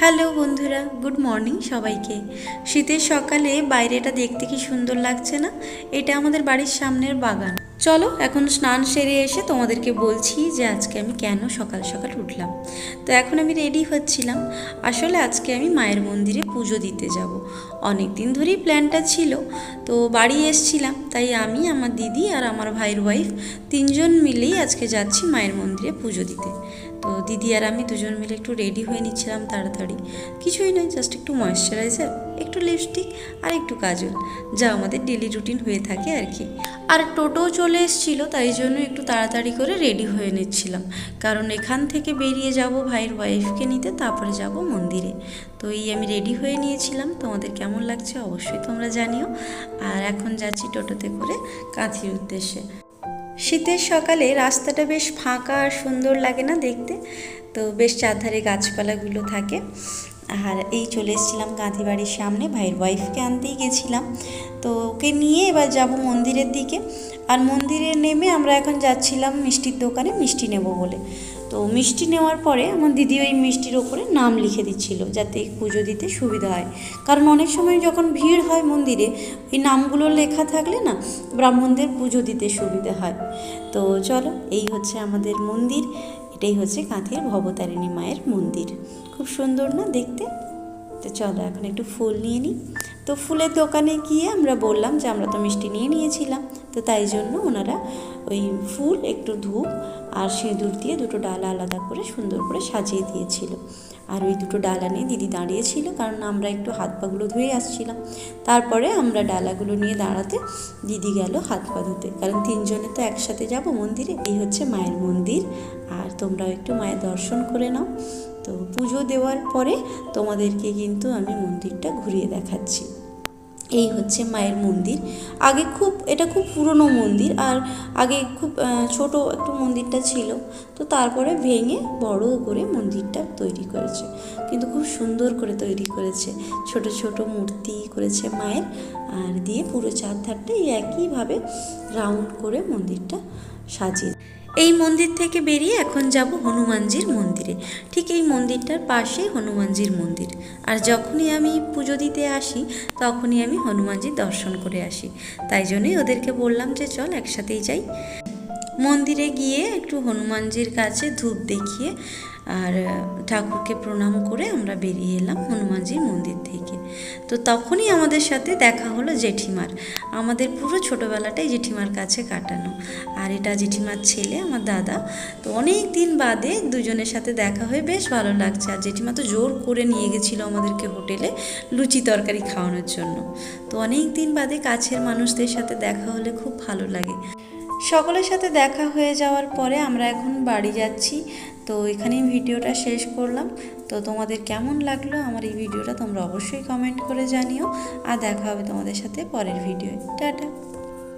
Hello বন্ধুরা, good morning সবাইকে। শীতের সকালে বাইরেটা দেখতে কি সুন্দর লাগছে না? এটা আমাদের বাড়ির সামনের বাগান। চলো, এখন স্নান সেরে এসে তোমাদেরকে বলছি যে আজকে আমি কেন সকাল সকাল উঠলাম। তো এখন আমি রেডি হচ্ছিলাম। আসলে আজকে আমি মায়ের মন্দিরে পুজো দিতে যাব। অনেক দিন ধরেই প্ল্যানটা ছিল। তো বাড়ি এসছিলাম, তাই আমি, আমার দিদি আর আমার ভাইয়ের ওয়াইফ তিনজন মিলেই আজকে যাচ্ছি মায়ের মন্দিরে পুজো দিতে। তো দিদি আর আমি দুজন মিলে একটু রেডি হয়ে নিচ্ছিলাম তাড়াতাড়ি। কিছুই নয় জাস্ট একটু ময়শ্চারাইজার একটু লিপস্টিক আর একটু কাজল, যা আমাদের ডেলি রুটিন হয়ে থাকে আর কি। আর টোটো চলে এসেছিল, তাই জন্য একটু তাড়াতাড়ি করে রেডি হয়ে নিচ্ছিলাম। কারণ এখান থেকে বেরিয়ে যাব ভাইয়ের ওয়াইফকে নিতে, তারপরে যাব মন্দিরে। তো এই আমি রেডি হয়ে নিয়েছিলাম, তোমাদের কেমন লাগছে অবশ্যই তোমরা জানিও। আর এখন যাচ্ছি টোটোতে করে কাঁথির উদ্দেশ্যে। শীতের সকালে রাস্তাটা বেশ ফাঁকা আর সুন্দর লাগে না দেখতে। তো বেশ চারধারে গাছপালাগুলো থাকে। আর এই চলে এসেছিলাম গাঁধী বাড়ির সামনে, ভাইয়ের ওয়াইফকে আনতেই গেছিলাম। তো ওকে নিয়ে এবার যাব মন্দিরের দিকে। আর মন্দিরে নেমে আমরা এখন যাচ্ছিলাম মিষ্টির দোকানে, মিষ্টি নেব বলে। তো মিষ্টি নেওয়ার পরে আমার দিদি ওই মিষ্টির ওপরে নাম লিখে দিচ্ছিল, যাতে পুজো দিতে সুবিধা হয়। কারণ অনেক সময় যখন ভিড় হয় মন্দিরে, ওই নামগুলো লেখা থাকলে না, ব্রাহ্মণদের পুজো দিতে সুবিধা হয়। তো চলো, এই হচ্ছে আমাদের মন্দির। এটাই হচ্ছে কাঁথির ভবতারিণী মায়ের মন্দির। খুব সুন্দর না দেখতে? তো চলো এখন একটু ফুল নিয়ে নিই। তো ফুলের দোকানে গিয়ে আমরা বললাম যে আমরা তো মিষ্টি নিয়ে নিয়েছিলাম। তো তাই জন্য ওনারা ওই ফুল, একটু ধূপ আর সিঁদুর দিয়ে দুটো ডালা আলাদা করে সুন্দর করে সাজিয়ে দিয়েছিল। আর ওই দুটো ডালা নিয়ে দিদি দাঁড়িয়েছিল কারণ আমরা একটু হাত পাগুলো ধুয়ে আসছিলাম। তারপরে আমরা ডালাগুলো নিয়ে দাঁড়াতে দিদি গেল হাত পা ধুতে। কারণ তিনজনে তো একসাথে যাব মন্দিরে, এই হচ্ছে মায়ের মন্দির। আর তোমরাও একটু মায়ের দর্শন করে নাও। তো পুজো দেওয়ার পরে তোমাদেরকে কিন্তু আমি মন্দিরটা ঘুরিয়ে দেখাচ্ছি। এই হচ্ছে মায়ের মন্দির। আগে খুব, এটা খুব পুরনো মন্দির আর আগে খুব ছোট একটু মন্দিরটা ছিল। তো তারপরে ভেঙে বড় করে মন্দিরটা তৈরি করেছে। কিন্তু খুব সুন্দর করে তৈরি করেছে। ছোট ছোট মূর্তি করেছে মায়ের আর দিয়ে পুরো চারধারটা একইভাবে রাউন্ড করে মন্দিরটা সাজিয়ে এই মন্দির থেকে বেরিয়ে এখন যাব হনুমানজির মন্দিরে। ঠিক এই মন্দিরটার পাশে হনুমানজির মন্দির। আর যখনই আমি পুজো দিতে আসি, তখনই আমি হনুমানজির দর্শন করে আসি। তাই জন্যই ওদেরকে বললাম যে চল একসাথেই যাই। মন্দিরে গিয়ে একটু হনুমানজির কাছে ধূপ দেখিয়ে আর ঠাকুরকে প্রণাম করে আমরা বেরিয়ে এলাম হনুমানজির মন্দির থেকে। তো তখনই আমাদের সাথে দেখা হলো জেঠিমার। আমাদের পুরো ছোটোবেলাটাই জেঠিমার কাছে কাটানো। আর এটা জেঠিমার ছেলে, আমার দাদা। তো অনেক দিন বাদে দুজনের সাথে দেখা হয়ে বেশ ভালো লাগছে। আর জেঠিমা তো জোর করে নিয়ে গেছিল আমাদেরকে হোটেলে লুচি তরকারি খাওয়ানোর জন্য। তো অনেক দিন বাদে কাছের মানুষদের সাথে দেখা হলে খুব ভালো লাগে। সকলের সাথে দেখা হয়ে যাওয়ার পরে আমরা এখন বাড়ি যাচ্ছি। তো এখানেই ভিডিওটা শেষ করলাম। তো তোমাদের কেমন লাগল আমার এই ভিডিওটা তোমরা অবশ্যই কমেন্ট করে জানিও। আর দেখা হবে তোমাদের সাথে পরের ভিডিও টাটা।